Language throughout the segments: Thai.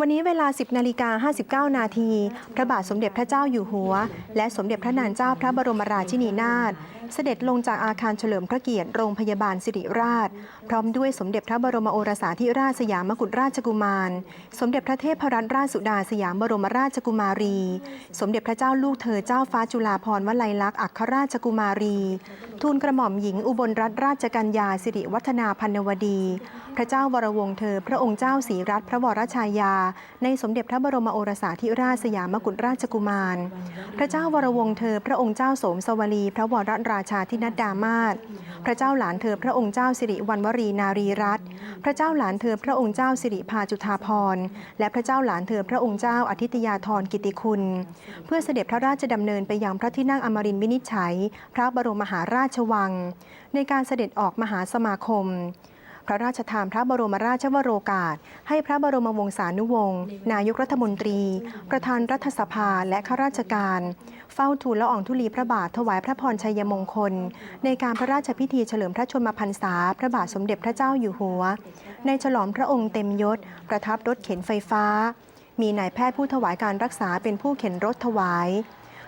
วันนี้เวลา 10นาฬิกา59 นาที พระบาทสมเด็จพระเจ้าอยู่หัว และสมเด็จพระนางเจ้าพระบรมราชินีนาถ เสด็จลงจากอาคารเฉลิมพระเกียรติโรงพยาบาลสิริราช พร้อมด้วยสมเด็จพระบรมโอรสาธิราชสยามกุฎราชกุมาร สมเด็จพระเทพรัตนราชสุดาสยามบรมราชกุมารี สมเด็จพระเจ้าลูกเธอเจ้าฟ้าจุฬาภรณ์วลัยลักษณ์อัครราชกุมารี ทูลกระหม่อมหญิงอุบลรัตนราชกัญญาสิริวัฒนาพันวดี พระเจ้าวรวงศ์เธอ พระองค์เจ้าศรีรัตนพระวรชายา ในสมเด็จพระบรมโอรสาธิราชสยามกุฎราชกุมาร พระเจ้าวรวงศ์เธอ พระองค์เจ้าโสมสวลีพระวรราชาธินัดดามาศพระเจ้าหลานเธอพระองค์เจ้าสิริวัณวรีนารีรัตน์พระเจ้าหลานเธอพระองค์เจ้าสิริพาจุธาพรและพระเจ้าหลานเธอพระองค์เจ้าอธิตยาธรกิติคุณ เพื่อเสด็จพระราชดำเนินไปยังพระที่นั่งอมรินทร์วินิจฉัย พระบรมมหาราชวัง ในการเสด็จออกมหาสมาคม พระราชทานพระบรมราชวโรกาส ให้พระบรมวงศานุวงศ์นายกรัฐมนตรี ประธานรัฐสภาและข้าราชการ เฝ้าทูลละอองธุลีพระบาทถวายพระพรชัยมงคล ในการพระราชพิธีเฉลิมพระชนมพรรษา พระบาทสมเด็จพระเจ้าอยู่หัว ในฉลองพระองค์เต็มยศ ประทับรถเข็นไฟฟ้า มีนายแพทย์ผู้ถวายการรักษาเป็นผู้เข็นรถถวาย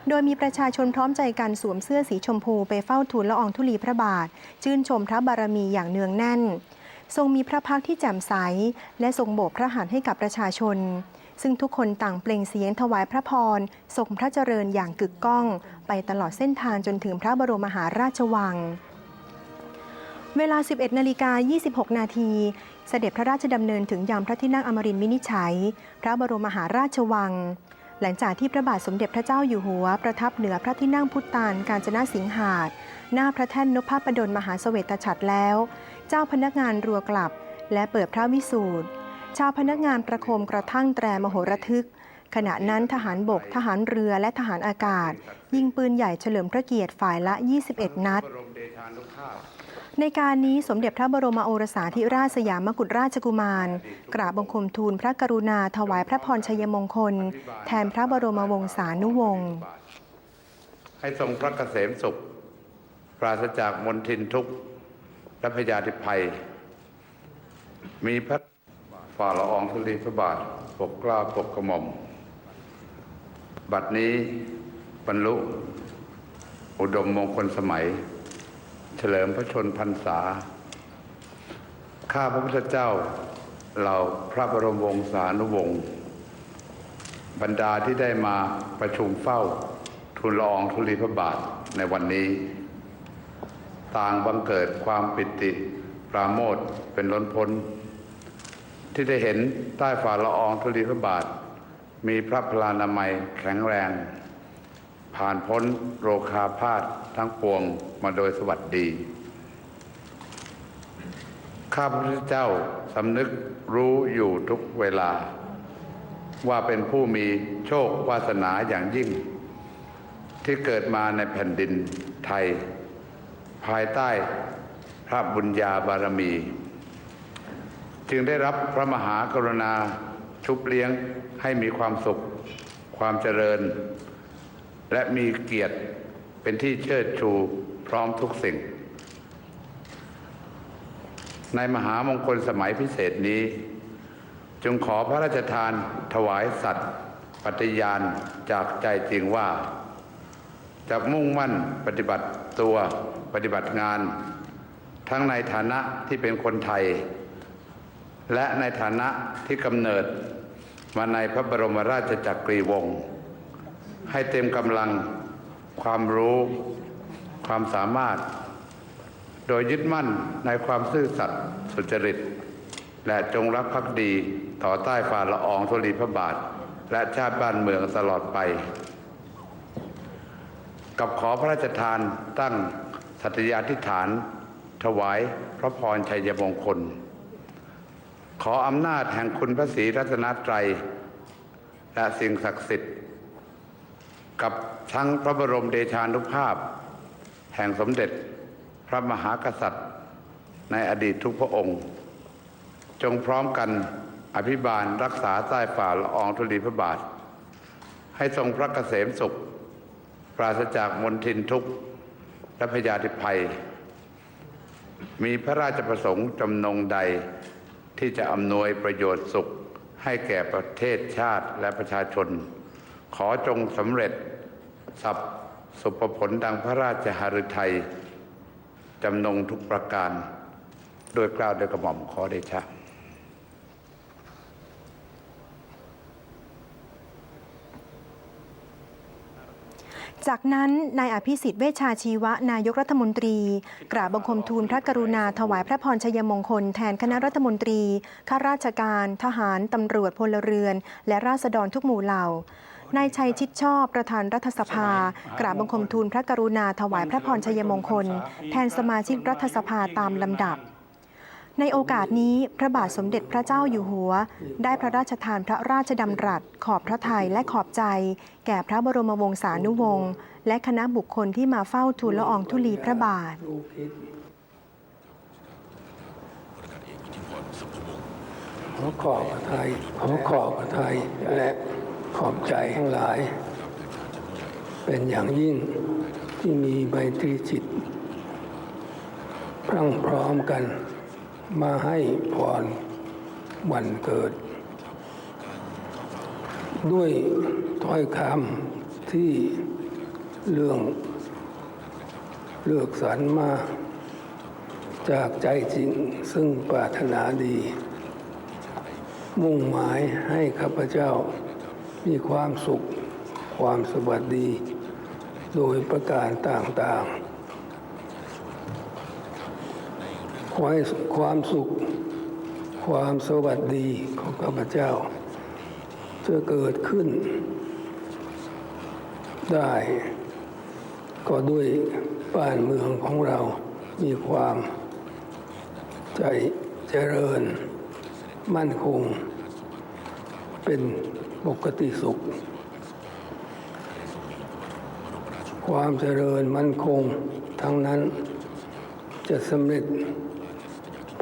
โดยมีประชาชนพร้อมใจกันสวมเสื้อสีชมพูไปเฝ้าทูลละอองธุลีพระบาท ชื่นชมพระบารมีอย่างเนืองแน่น ทรงมีพระพักที่แจ่มใส และทรงโบกพระหัตถ์ให้กับประชาชน ซึ่งทุกคนต่างเปล่งเสียงถวายพระพรทรงพระเจริญอย่างกึกก้อง ไปตลอดเส้นทางจนถึงพระบรมมหาราชวัง เวลา 11นาฬิกา26 นาทีเสด็จพระราชดำเนินถึงยามพระที่นั่งอมรินทร์วินิจฉัย พระบรมมหาราชวัง หลังจากที่พระบาทสมเด็จพระเจ้าอยู่หัว ประทับเหนือพระที่นั่งพุทธานการจนาสิงหาดหน้าพระแท่นนพประดลมหาเสวตฉัตรแล้ว เจ้าพนักงานรัวกลับ และเปิดพระวิสูตรชาวพนักงานประโคมกระทั่งแตรมโหระทึก ขณะนั้นทหารบก ทหารเรือและทหารอากาศ ยิงปืนใหญ่เฉลิมพระเกียรติฝ่ายละ 21 นัดบรมเดนุภาพในการนี้สมเด็จพระบรมโอรสาธิราชสยามกุฎราชกุมาร กราบบังคมทูลพระกรุณาถวายพระพรชัยมงคล แทนพระบรมวงศานุวงศ์ให้ทรงพระเกษมสุข ปราศจากมนทินทุกข์ และพยาธิภัย มีพระฝ่าละอองธุลีพระบาทปกกล้าปกกระหม่อม บัดนี้บรรลุ อุดมมงคลสมัย เฉลิมพระชนพรรษา ข้าพระพุทธเจ้าเหล่าพระบรมวงศานุวงศ์บรรดาที่ได้มาประชุมเฝ้าทูลละองธุลีพระบาทในวันนี้ ต่างบังเกิดความปิติปราโมทเป็นล้นพ้น ที่ได้เห็นใต้ฝ่าละอองธุลีพระบาท มีพระพลานามัยแข็งแรง ผ่านพ้นโรคาพาธทั้งปวงมาโดยสวัสดี ข้าพระเจ้าสำนึกรู้อยู่ทุกเวลา ว่าเป็นผู้มีโชควาสนาอย่างยิ่ง ที่เกิดมาในแผ่นดินไทย ภายใต้พระบุญญาบารมี จึงได้รับพระมหากรุณาชุบเลี้ยงให้มีความสุข ความเจริญ และมีเกียรติเป็นที่เชิดชูพร้อมทุกสิ่ง ในมหามงคลสมัยพิเศษนี้ จึงขอพระราชทานถวายสัตย์ปฏิญาณจากใจจริงว่าจะมุ่งมั่นปฏิบัติตัว ปฏิบัติงาน ทั้งในฐานะที่เป็นคนไทย และในฐานะที่กำเนิดมาในพระบรมราชจักรีวงศ์ให้เต็มกำลังความรู้ ความสามารถ โดยยึดมั่นในความซื่อสัตย์สุจริต และจงรักภักดีต่อใต้ฝ่าละอองธุลีพระบาท และชาติบ้านเมืองตลอดไป กับขอพระราชทานตั้ง สัตยาธิษฐาน ถวายพระพรชัยมงคล ขออำนาจแห่งคุณพระศรีรัตนตรัย และสิ่งศักดิ์สิทธิ์ กับทั้งพระบรมเดชานุภาพ แห่งสมเด็จพระมหากษัตริย์ ในอดีตทุกพระองค์ จงพร้อมกันอภิบาลรักษาใต้ฝ่าละอองธุลีพระบาท ให้ทรงพระเกษมสุข ปราศจากมนทินทุกข์ และพยาธิภัย มีพระราชประสงค์จำนงใดที่จะอำนวยประโยชน์สุขให้แก่ประเทศชาติและประชาชน ขอจงสำเร็จสับสุภผลดังพระราชหฤทัยจำนงทุกประการ โดยกล่าวโดยกระหม่อมขอเดชะ จากนั้นนายอภิสิทธิ์เวชชาชีวะนายกรัฐมนตรี กราบบังคมทูลพระกรุณาถวายพระพรชัยมงคลแทนคณะรัฐมนตรีข้าราชการ ทหาร ตำรวจพลเรือน และราษฎรทุกหมู่เหล่านายชัยชิดชอบประธานรัฐสภา กราบบังคมทูลพระกรุณาถวายพระพรชัยมงคล แทนสมาชิกรัฐสภาตามลำดับ ในโอกาสนี้พระบาทสมเด็จพระเจ้าอยู่หัว ได้พระราชทานพระราชดำรัส ขอบพระทัยและขอบใจ แก่พระบรมวงศานุวงศ์และคณะบุคคลที่มาเฝ้าทูลละอองธุลีพระบาทขอขอบพระทัยขอขอบพระทัยและขอบใจทั้งหลาย เป็นอย่างยิ่งที่มีไมตรีจิตพรั่งพร้อมกัน มาให้พรวันเกิด ด้วยถ้อยคำที่เรื่องเลือกสรรมา จากใจจริงซึ่งปรารถนาดี มุ่งหมายให้ข้าพเจ้ามีความสุขความสวัสดี โดยประการต่างๆ ขอให้ความสุข ความสวัสดีของข้าพเจ้า จะเกิดขึ้น ได้ ก็ด้วยบ้านเมืองของเรามีความ ใจเจริญ มั่นคง เป็นปกติสุข ความเจริญมั่นคงทั้งนั้นจะสำเร็จ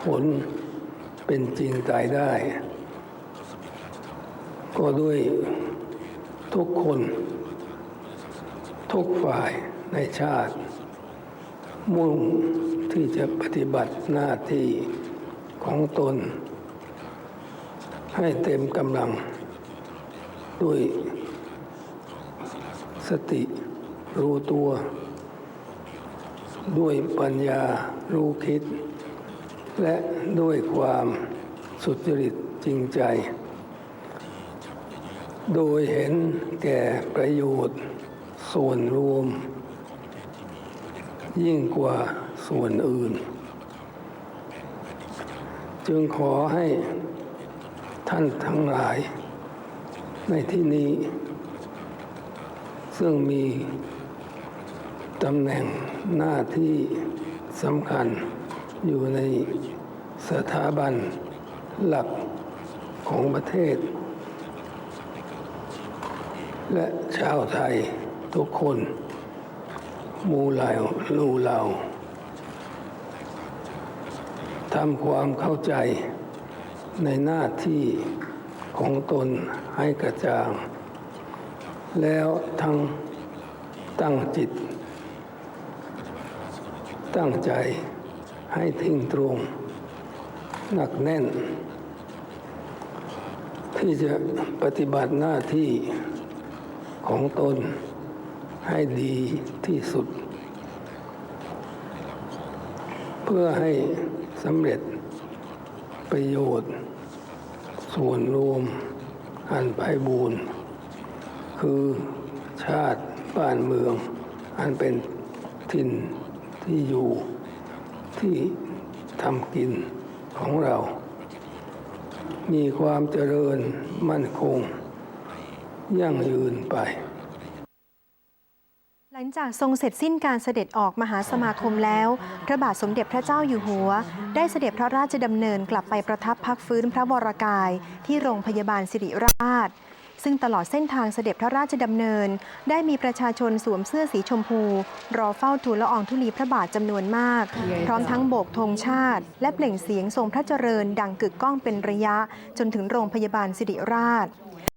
ผลเป็นจริงตายได้ ก็ด้วยทุกคน ทุกฝ่ายในชาติ มุ่งที่จะปฏิบัติหน้าที่ของตน ให้เต็มกำลัง ด้วยสติรู้ตัว ด้วยปัญญารู้คิด และด้วยความสุจริตจริงใจ โดยเห็นแก่ประโยชน์ ส่วนรวม ยิ่งกว่าส่วนอื่น จึงขอให้ท่านทั้งหลาย ในที่นี้ ซึ่งมีตำแหน่งหน้าที่สำคัญ อยู่ในสถาบันหลักของประเทศ และชาวไทยทุกคนมูเหล่าลูเหล่าทำความเข้าใจในหน้าที่ของตนให้กระจ่าง แล้วทั้งตั้งจิต ตั้งใจ ให้ทิ้งตรง หนักแน่น ที่จะปฏิบัติหน้าที่ของตนให้ดีที่สุด เพื่อให้สำเร็จประโยชน์ ส่วนรวมอันไพบูรณ์คือชาติบ้านเมือง อันเป็นถิ่นที่อยู่ ที่ทำกินของเรา มีความเจริญมั่นคง ยั่งยืนไป หลังจากทรงเสร็จสิ้นการเสด็จออกมหาสมาคมแล้ว พระบาทสมเด็จพระเจ้าอยู่หัว ได้เสด็จพระราชดำเนินกลับไปประทับพักฟื้นพระวรากายที่โรงพยาบาลสิริราช ซึ่งตลอดเส้นทางเสด็จพระราชดำเนิน ได้มีประชาชนสวมเสื้อสีชมพู รอเฝ้าทูลละอองธุลีพระบาทจำนวนมาก พร้อมทั้งโบกธงชาติ และเปล่งเสียงทรงพระเจริญดังกึกก้องเป็นระยะ จนถึงโรงพยาบาลสิริราช